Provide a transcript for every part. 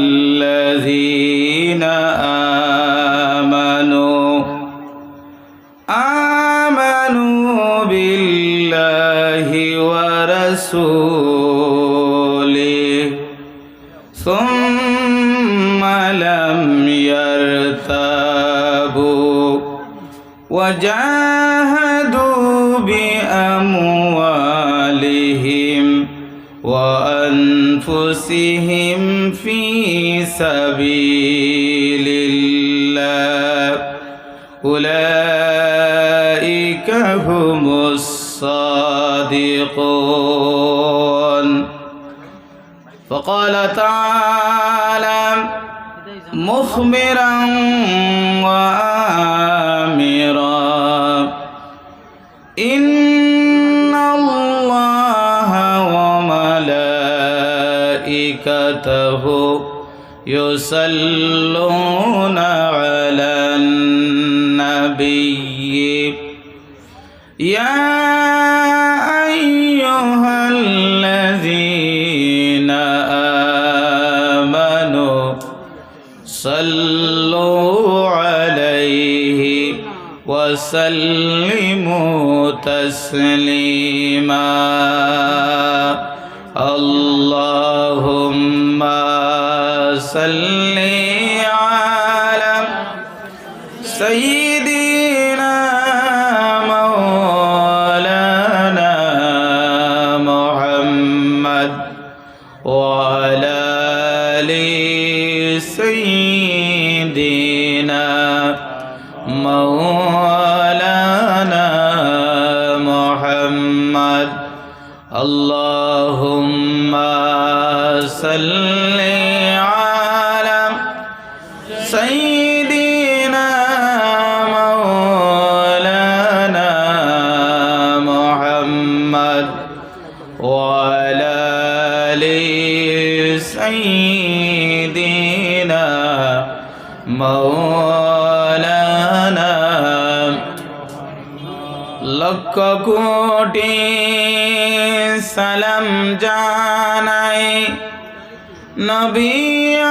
الذين أولئك هم الصادقون. فقال تعالى مخبرا وآمرا. إن الله وملائكته يصلون على Yeah. مولانا محمد. اللهم صل লক্ষ সালাম জানাই। নবী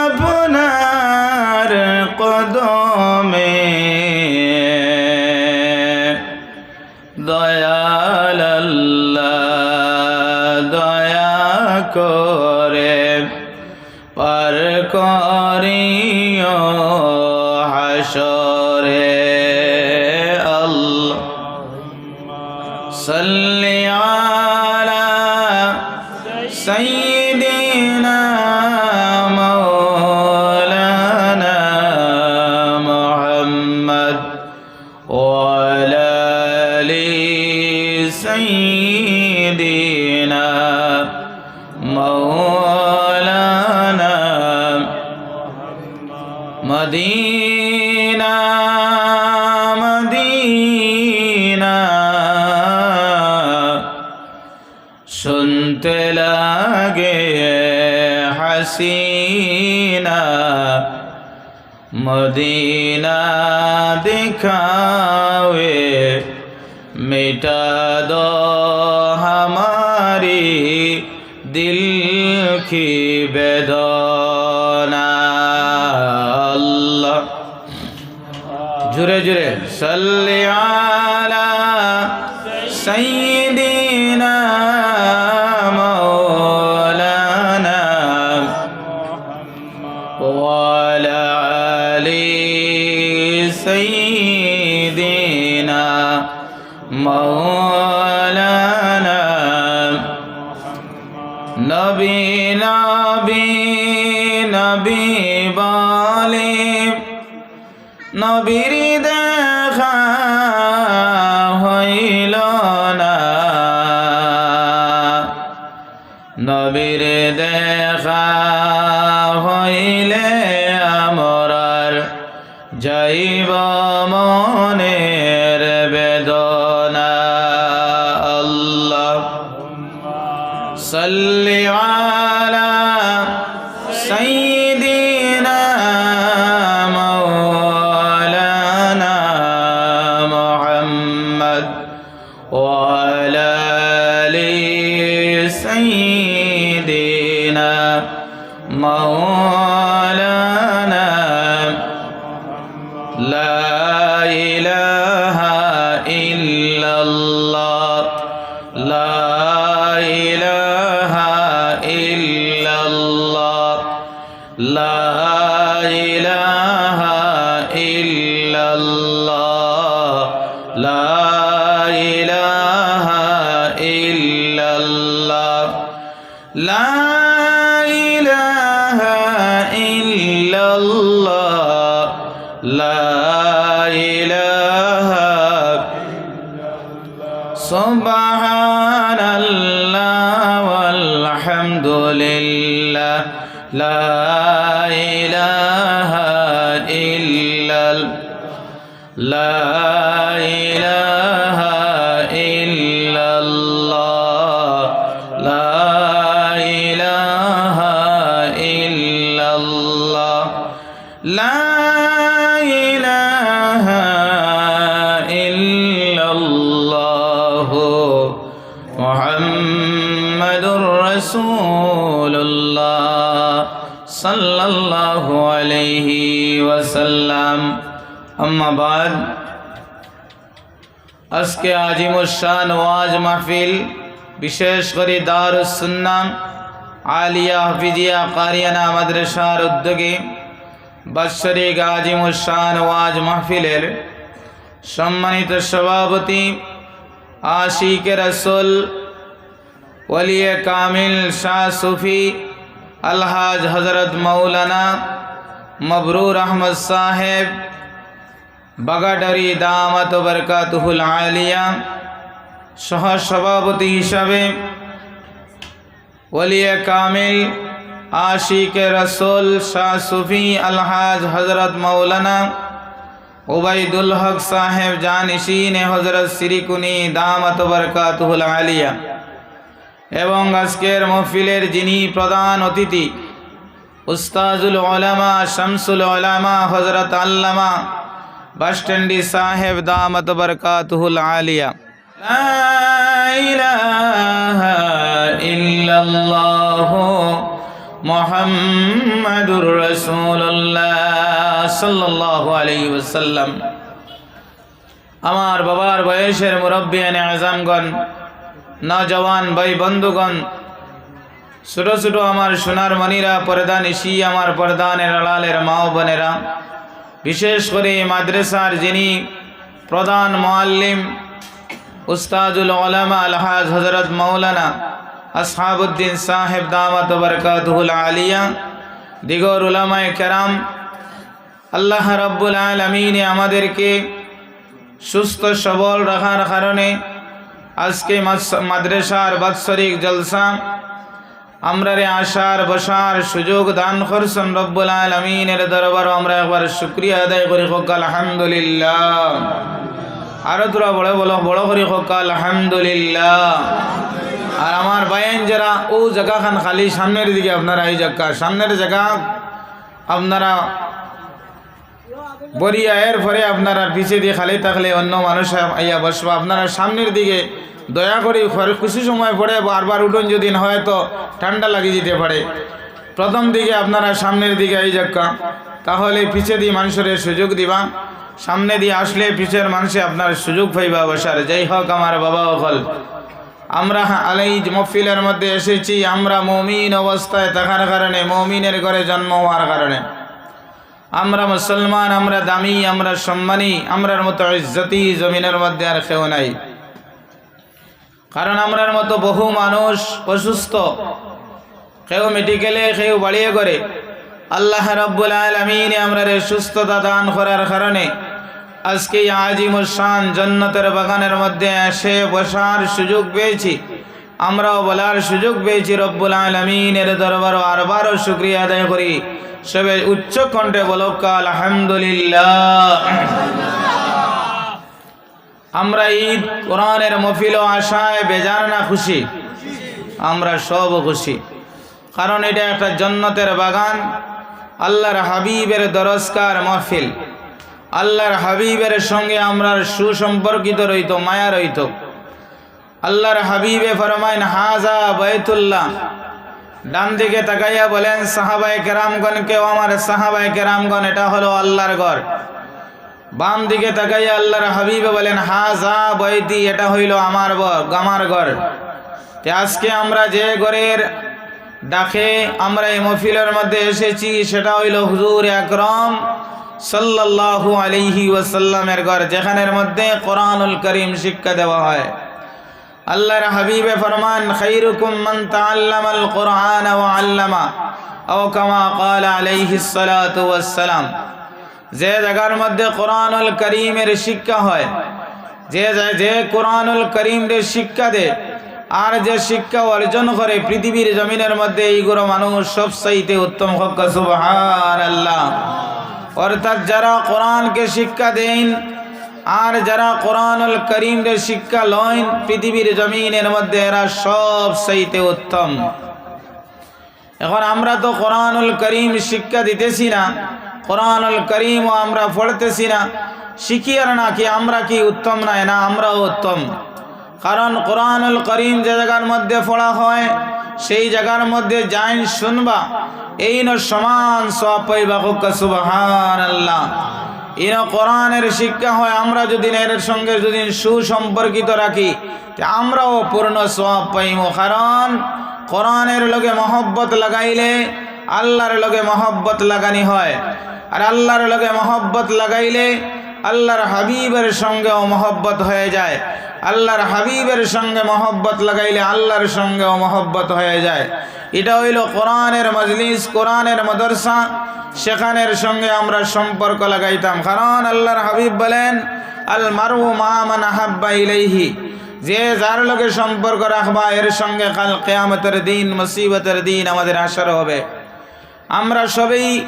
আপনার কদমে দয়াল দয়া করে। Salud. মিটা দো হামারি দিল কি বেদনা। আল্লাহ। জুরে জুরে সাল্লি আলা সাইয়্যিদ নবী নবী নবী বলে। নবীর দেখা لا إله إلا الله لا إله سبحان الله والحمد لله لا إله إلا ال- إلا الله لا إله إلا الله محمد رسول الله صلى الله عليه وسلم أما بعد আজকে আজিমুসান ওয়াজ মাহফিল বিশেষ করে দারুসুন্নাম আলিয়া হাফিজিয়া কারিয়ানা মাদ্রাসার উদ্যোগে বাৎসরিক আজিমুসান ওয়াজ মাহফিলের সম্মানিত সভাপতি আশিকে রসুল ওলিয়ে কামিল শাহ সুফি, আলহাজ হজরত মৌলানা মবরুর আহমদ সাহেব বাগাডারি দামাত বরকাতুহুল আলিয়া সহ সভাপতি হিসাবে ওলিয়ে কামিল আশিক রসুল শাহ সুফি আলহাজ হজরত মৌলানা ওবায়দুল হক সাহেব জানিসিন হজরত সিরিকুনি দামাত বরকাতুহুল আলিয়া। এবং আজকের মহফিলের যিনি প্রধান অতিথি, উস্তাজুল ওলামা শামসুল ওলামা হজরত আল্লামা বাসস্ট্যান্ডি সাহেব দামত বরকাতুহুল আলিয়া। ইলাহা ইল্লাল্লাহ মুহাম্মাদুর রাসূলুল্লাহ সাল্লাল্লাহু আলাইহি ওয়াসাল্লাম। আমার বাবার বয়সের মুরব্বিয়ানে আজমগণ নজওয়ান ভাই বন্ধুগণ, ছোট ছোট আমার সোনার মনিরা পর্দা নিশি আমার পর্দানের আড়ালের মাও বোনেরা, বিশেষ করে মাদ্রাসার যিনি প্রধান মোয়াল্লিম উস্তাজুল ওলামা আলহাজ হজরত মৌলানা আসহাবুদ্দিন সাহেব দামাত বরকাতুল আলিয়া, দিগর উলামায় কেরাম, আল্লাহ রব্বুল আলমিনে আমাদেরকে সুস্থ, সবল রাখার কারণে আজকে মাদ্রাসার বাৎসরিক জলসা আমরারে আসার বসার সুযোগ দান করছেন রব্বুল আলমিনের দরবার আমরা একবার শুক্রিয়া আদায় করি, হোক আলহামদুলিল্লাহ। আরও তোরা বড় বলো, বড় করি, হোক আলহামদুলিল্লাহ। আর আমার বাইন যারা, ও জায়গাখান খালি, সামনের দিকে আপনারা এই জায়গা, সামনের জায়গা আপনারা বরিয়া এর পরে আপনারা পিছে দিয়ে খালি থাকলে অন্য মানুষ আইয়া বসবা। আপনারা সামনের দিকে দয়া করে কিছু সময় পড়ে বারবার উঠুন, যদি হয় তো ঠান্ডা লাগিয়ে যেতে পারে। প্রথম দিকে আপনারা সামনের দিকে এই জায়গা, তাহলে পিছে দিয়ে মানুষের সুযোগ দিবা। সামনে দিয়ে আসলে পিছের মানুষে আপনার সুযোগ পাইবা বসার। যাই হোক, আমার বাবা হল আমরা আলাই মফিলের মধ্যে এসেছি, আমরা মমিন অবস্থায় থাকার কারণে, মমিনের ঘরে জন্ম হওয়ার কারণে। আমরা মুসলমান, আমরা দামি, আমরা সম্মানী, আমরার মতো ইজ্জতি জমিনের মধ্যে আর কেউ নাই। কারণ আমরার মতো বহু মানুষ অসুস্থ। কেউ মেডিকেলে, কেউ বাড়িয়ে করে আল্লাহ রব্বুল আলমিনে আমরা সুস্থতা দান করার কারণে আজকে আজিমুসান জন্নতের বাগানের মধ্যে এসে বসার সুযোগ পেয়েছি। আমরাও বলার সুযোগ পেয়েছি, রব্বুল আলমিনের দরবার আরবারও শুক্রিয়া আদায় করি। সবে উচ্চ কণ্ঠে বলক আলহামদুলিল্লাহ আমরা ঈদ, কোরআনের মফিল আশায় বেজার না খুশি? আমরা সব খুশি। কারণ এটা একটা জন্নতের বাগান, আল্লাহর হাবিবের দরস্কার মহফিল। আল্লাহর হাবিবের সঙ্গে আমরা সুসম্পর্কিত রইত, মায়া রইত। আল্লাহর হাবিবে ফরমাইন, হাজা বৈতুল্লাহ ডান দিকে তাকাইয়া বলেন সাহাবাই কেরামগণ, কেউ আমার সাহাবাই কেরামগণ, এটা হলো আল্লাহর ঘর। বাম দিকে তাকাইয়া আল্লাহর হাবিবে বলেন, হাজা বৈতি এটা হইল আমার আমার ঘর। তে আজকে আমরা যে ঘরের ডাকে আমরা এই মফিলের মধ্যে এসেছি, সেটা হইল হুজুর আকরম সাল্লাল্লাহু আলাইহি ওয়াসাল্লামের ঘর, যেখানের মধ্যে কোরআনুল করিম শিক্ষা দেওয়া হয়। আল্লাহর হাবিবে ফরমান, খাইরুকুম মান তাআল্লামাল কোরআন ওয়া আল্লামা, আও কামা ক্বাল আলাইহিস সালাতু যে জায়গার মধ্যে কোরআনুল করিমের শিক্ষা হয়, যে যে কোরআনুল করিমের শিক্ষা দেয় আর যে শিক্ষা অর্জন করে পৃথিবীর জমিনের মধ্যে, এইগুলো মানুষ সব চাইতে উত্তম হক সুবহান আল্লাহ অর্থাৎ যারা কোরআনকে শিক্ষা দেন আর যারা কোরআনুল করিমের শিক্ষা লয় পৃথিবীর জমিনের মধ্যে এরা সব চাইতে উত্তম। এখন আমরা তো কোরআনুল করিম শিক্ষা দিতেছি না, কোরআনুল করিমও আমরা পড়তেছি না। শিখি আর না কি, আমরা কি উত্তম নয় না আমরাও উত্তম। কারণ কোরআনুল করিম যে জায়গার মধ্যে পড়া হয় সেই জায়গার মধ্যে যাইন শুনবা এই ন সমান সুবাহান আল্লাহ ইন কোরআনের শিক্ষা হয়, আমরা যদি এর সঙ্গে যদি সুসম্পর্কিত রাখি আমরাও পূর্ণ সব পাইব কারণ কোরআনের লগে মহব্বত লাগাইলে আল্লাহর লগে মহব্বত লাগানি হয়। আর আল্লাহর লগে মহব্বত লাগাইলে আল্লাহর হাবিবের সঙ্গেও মহব্বত হয়ে যায়। আল্লাহর হাবিবের সঙ্গে মহব্বত লাগাইলে আল্লাহর সঙ্গেও মহব্বত হয়ে যায়। এটা হইল কোরআনের মজলিস, কোরআনের মদরসা। সেখানের সঙ্গে আমরা সম্পর্ক লাগাইতাম। কারণ আল্লাহর হাবিব বলেন আল মারু মামান হাব্বা ইলাইহি। যে যার লোকে সম্পর্ক রাখবা, এর সঙ্গে কাল কেয়ামতের দিন, মুসিবতের দিন আমাদের আসার হবে। আমরা সবাই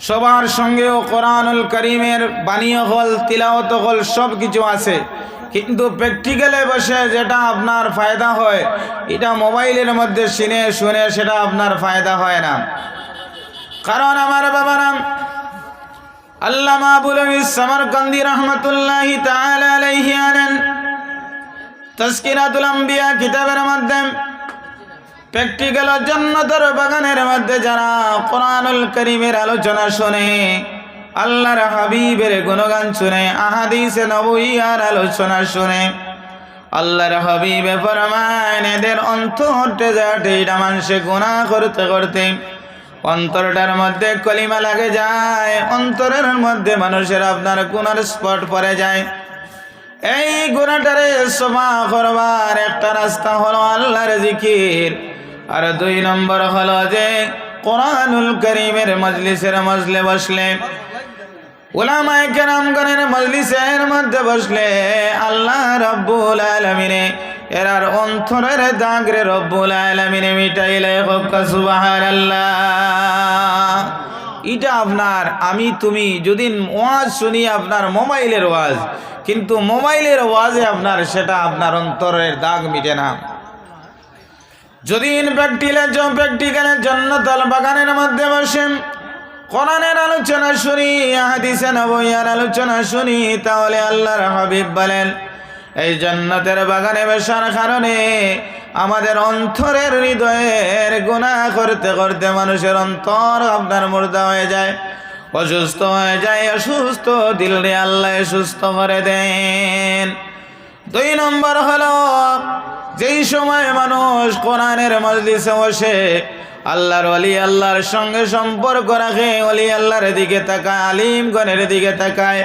সবার সঙ্গেও কোরআনুল করিমের বাণীয় হল তিলাওত হল সব কিছু আছে। কিন্তু প্র্যাকটিক্যালে বসে যেটা আপনার ফায়দা হয়, এটা মোবাইলের মধ্যে শুনে শুনে সেটা আপনার ফায়দা হয় না। কারণ আমার বাবা নাম আল্লামা আবুল সামরকান্দি রহমতুল্লাহ আলাইহি আনেন। তস্কিরাতুল কিতাবের মাধ্যমে প্র্যাকটিক্যাল জন্নতর বাগানের মধ্যে যারা কোরআনুল করিমের আলোচনা শোনে আল্লাহর হাবিবের গুণগান শুনে, আহাদিসে নবইয়ার আলোচনা শুনে। আল্লাহর হাবিবে ফরমান এদের অন্তরটে যাটে এটা মানুষে গুণা করতে করতে অন্তরটার মধ্যে কলিমা লাগে যায়, অন্তরের মধ্যে মানুষের আপনার গুণার স্পট পরে যায়। এই গুণাটারে সভা করবার একটা রাস্তা হলো আল্লাহর জিকির। আর দুই নম্বর হলো যে, কোরআনুল করিমের মজলিসের মজলে বসলে ওলামায় কেরামগণের মজলিসের মধ্যে বসলে আল্লাহ রব্বুল আলমিনে এরার অন্তরের দাগরে রব্বুল আলমিনে মিটাইলে সুবহানাল্লাহ। এটা আপনার, আমি তুমি যদি ওয়াজ শুনি আপনার মোবাইলের ওয়াজ, কিন্তু মোবাইলের ওয়াজে আপনার সেটা আপনার অন্তরের দাগ মিটে না। যদি প্র্যাকটিক্যালের জন্য তাল বাগানের মধ্যে বসেন কোরআনের আলোচনা শুনি, হাদিসে নবইয়ার আলোচনা শুনি, তাহলে আল্লাহর হাবিব বলেন, এই জান্নাতের বাগানে বসার কারণে আমাদের অন্তরের হৃদয়ের গুণা করতে করতে মানুষের অন্তর আপনার মুর্দা হয়ে যায়। অসুস্থ হয়ে যায়, অসুস্থ, দিলে আল্লাহ সুস্থ করে দেন। দুই নম্বর হলো, যেই সময় মানুষ কোরআনের মজলিসে বসে আল্লাহর অলি আল্লাহর সঙ্গে সম্পর্ক রাখে অলি আল্লাহর দিকে তাকায় আলিম আলিমগণের দিকে তাকায়।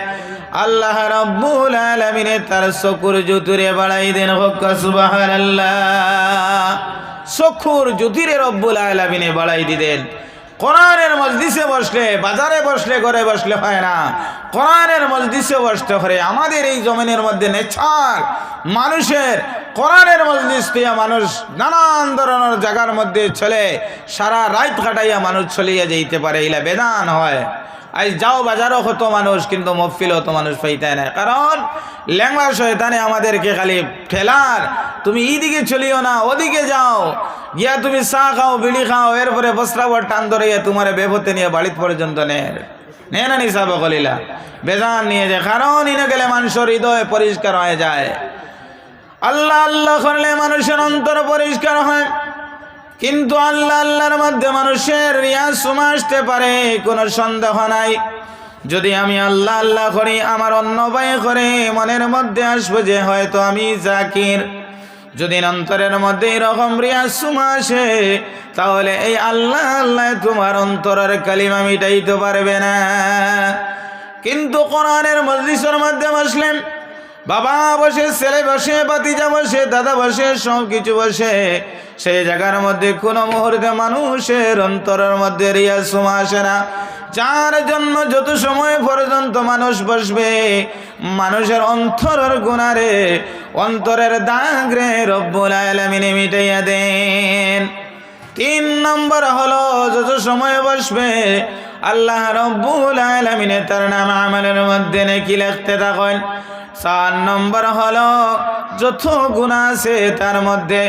আল্লাহ রব্বুল আলমিনে তার চকুর জুতুরে বাড়াই দেন, হক আল্লাহ চক্ষুর জুতিরে রব্বুল আলমিনে বাড়াই দিলেন কোরআনের মজলিসে বসলে, বাজারে বসলে, ঘরে বসলে হয় না। কোরআনের মজলিসে বসতে হরে আমাদের এই জমিনের মধ্যে নেছার মানুষের কোরআনের মজলিস দিয়ে মানুষ নানান ধরনের জায়গার মধ্যে চলে, সারা রাত কাটাইয়া মানুষ চলিয়া যাইতে পারে এলা বেদান হয়। আজ যাও বাজারও হতো মানুষ, কিন্তু মফিল হতো মানুষ পাইতে না। কারণ ল্যাংলা শয়তানে আমাদেরকে খালি ঠেলার তুমি এইদিকে চলিও না, ওদিকে যাও। গিয়া তুমি চা খাও, বিড়ি খাও, এরপরে বস্ত্রাবর টান ধরে তোমার বেভতে নিয়ে বাড়িত পর্যন্ত নের। নে না নিসাব কলিলা বেজান নিয়ে যায়। কারণ ইনে গেলে মানুষের হৃদয় পরিষ্কার হয়ে যায়। আল্লাহ আল্লাহ করলে মানুষের অন্তর পরিষ্কার হয়। কিন্তু আল্লাহ আল্লাহর মধ্যে মানুষের রিয়াজ সুমা আসতে পারে, কোনো সন্দেহ নাই। যদি আমি আল্লাহ আল্লাহ করি, আমার অন্য বাই করে মনের মধ্যে আসব যে হয়তো আমি জাকির। যদি অন্তরের মধ্যে এরকম রিয়াজ সুমা আসে, তাহলে এই আল্লাহ আল্লাহ তোমার অন্তরের কালিমা মিটাইতে পারবে না। কিন্তু কোরআনের মজলিসের মাধ্যমে বসলেন বাবা বসে, ছেলে বসে বাতিজা বসে, দাদা বসে, সব কিছু বসে। সেই জায়গার মধ্যে কোনো মুহূর্তে মানুষের অন্তরের মধ্যে রিয়াজ সুমা আসে না। যার জন্য যত সময় পর্যন্ত মানুষ বসবে, মানুষের অন্তরের গুণারে, অন্তরের দাগ রে রব্বুল মিটাইয়া দেন। তিন নম্বর হলো, যত সময় বসবে, আল্লাহ রব্বুল তার নাম আমলের মধ্যে নাকি লিখতে থাকেন। চার নম্বর হলো, যত গুণা আছে তার মধ্যে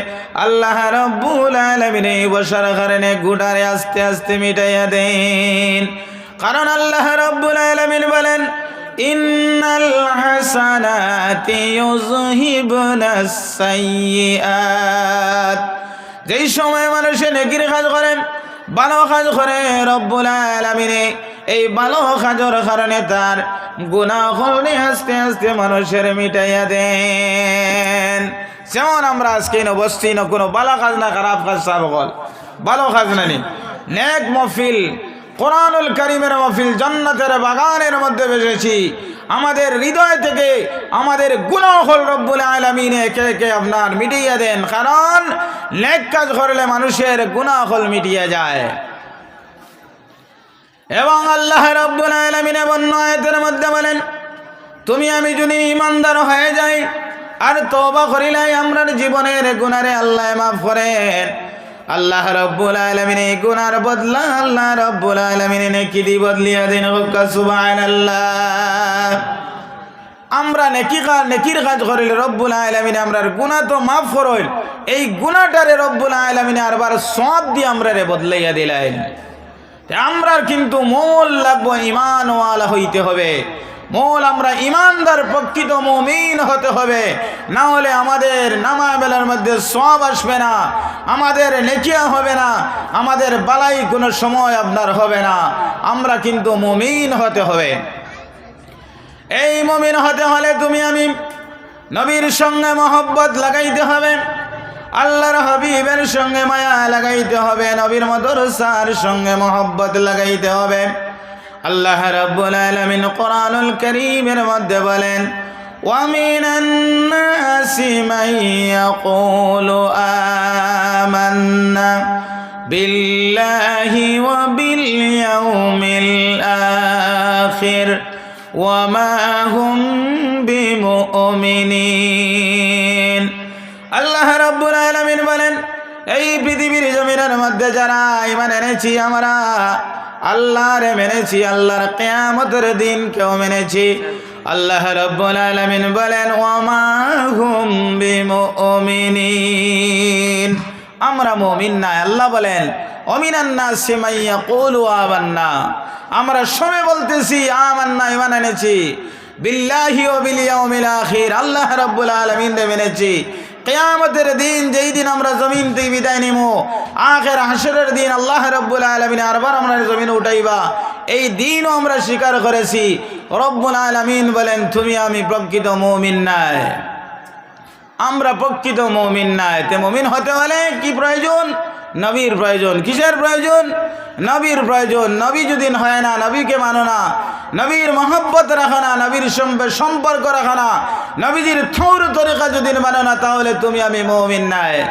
আল্লাহ রব্বুল আলমিন এই বসার কারণে গুটারে আস্তে আস্তে মিটাইয়া দেন। কারণ আল্লাহ রব্বুল আলমিন বলেন, ইন্নাল যেই সময় মানুষে নেকির কাজ করেন, ভালো কাজ করে রব্বুল আলমিনে এই ভালো কাজের কারণে তার গুণা হলনে আস্তে আস্তে মানুষের মিটাইয়া দেন। যেমন আমরা আজকে বসছি না কোনো ভালো কাজ না খারাপ কাজ, সব বল ভালো কাজ না নি নেক মফিল কোরআনুল করিমের মফিল জান্নাতের বাগানের মধ্যে বসেছি। আমাদের হৃদয় থেকে আমাদের গুণাহল রব্বুল আলমিনে কে কে আপনার মিটিয়ে দেন। কারণ নেক কাজ করলে মানুষের গুণাহল মিটিয়ে যায়। এবং আল্লাহ রব্বুল আলমিনে বন্য আয়তের মধ্যে বলেন, তুমি আমি যদি ইমানদার হয়ে যাই, আর তবা করিলাই আমরার জীবনের গুণারে আল্লাহ মাফ করেন। আল্লাহ রব্বুল আলমিন এই বদলা আল্লাহ রব্বুল আলমিন নেকি দি বদলিয়া দিন আল্লাহ আমরা নেকি নেকির কাজ করিলে রব্বুল আলমিন আমরার গুণা তো মাফ করইল এই গুণাটারে রব্বুল আলমিন আরবার সব দিয়ে আমরা রে বদলাইয়া দিলেন। আমরার কিন্তু মূল লাগবো ইমানওয়ালা হইতে হবে। মূল আমরা ইমানদার প্রকৃত মমিন হতে হবে। না হলে আমাদের নামা বেলার মধ্যে সব আসবে না, আমাদের নেকিয়া হবে না, আমাদের বালাই কোনো সময় আপনার হবে না। আমরা কিন্তু মমিন হতে হবে। এই মমিন হতে হলে তুমি আমি নবীর সঙ্গে মহব্বত লাগাইতে হবে। আল্লাহর হাবিবের সঙ্গে মায়া লাগাইতে হবে নবীর মদরসার সঙ্গে মহব্বত লাগাইতে হবে আল্লাহ রাব্বুল আলামিন কোরআনুল কারীমের মধ্যে বলেন ومن الناس من يقول آمنا بالله وباليوم الآخر وما هم بمؤمنين এই পৃথিবীর জমিনের মধ্যে যারা ইমান এনেছি আমরা, আল্লাহরে মেনেছি, আল্লাহর কেয়ামতের দিন কেউ মেনেছি। আল্লাহ রব্বুল আলামিন বলেন, ওয়ামা হুম বিমুমিনিন। আমরা মমিন না, আল্লাহ বলেন অমিনান্না সিমাইয়া কুলু আবান্না আমরা শুনে বলতেছি, আমান্না ইমান এনেছি। বিল্লাহি ও আখির, আল্লাহ রাব্বুল আলামিন মেনেছি। কেয়ামতের দিন, যেই দিন আমরা জমিন থেকে বিদায় নিব আখের হাসরের দিন আল্লাহ রব্বুল আলমিন আরবার আমরা জমিন উঠাইবা। এই দিনও আমরা স্বীকার করেছি। রব্বুল আলমিন বলেন, তুমি আমি প্রকৃত মৌমিন নাই। আমরা প্রকৃত মৌমিন নাই। তে মমিন হতে হলে কি প্রয়োজন? নবীর প্রয়োজন। কিসের প্রয়োজন? নবীর প্রয়োজন। নবী যদি হয় না, নবীকে মানো না। নবীর মহব্বত রাখো না, নবীর সম্পর্ক রাখো না। নবীজির থৌর তরিকা যদি মানো না, তাহলে তুমি আমি মৌমিন নাই।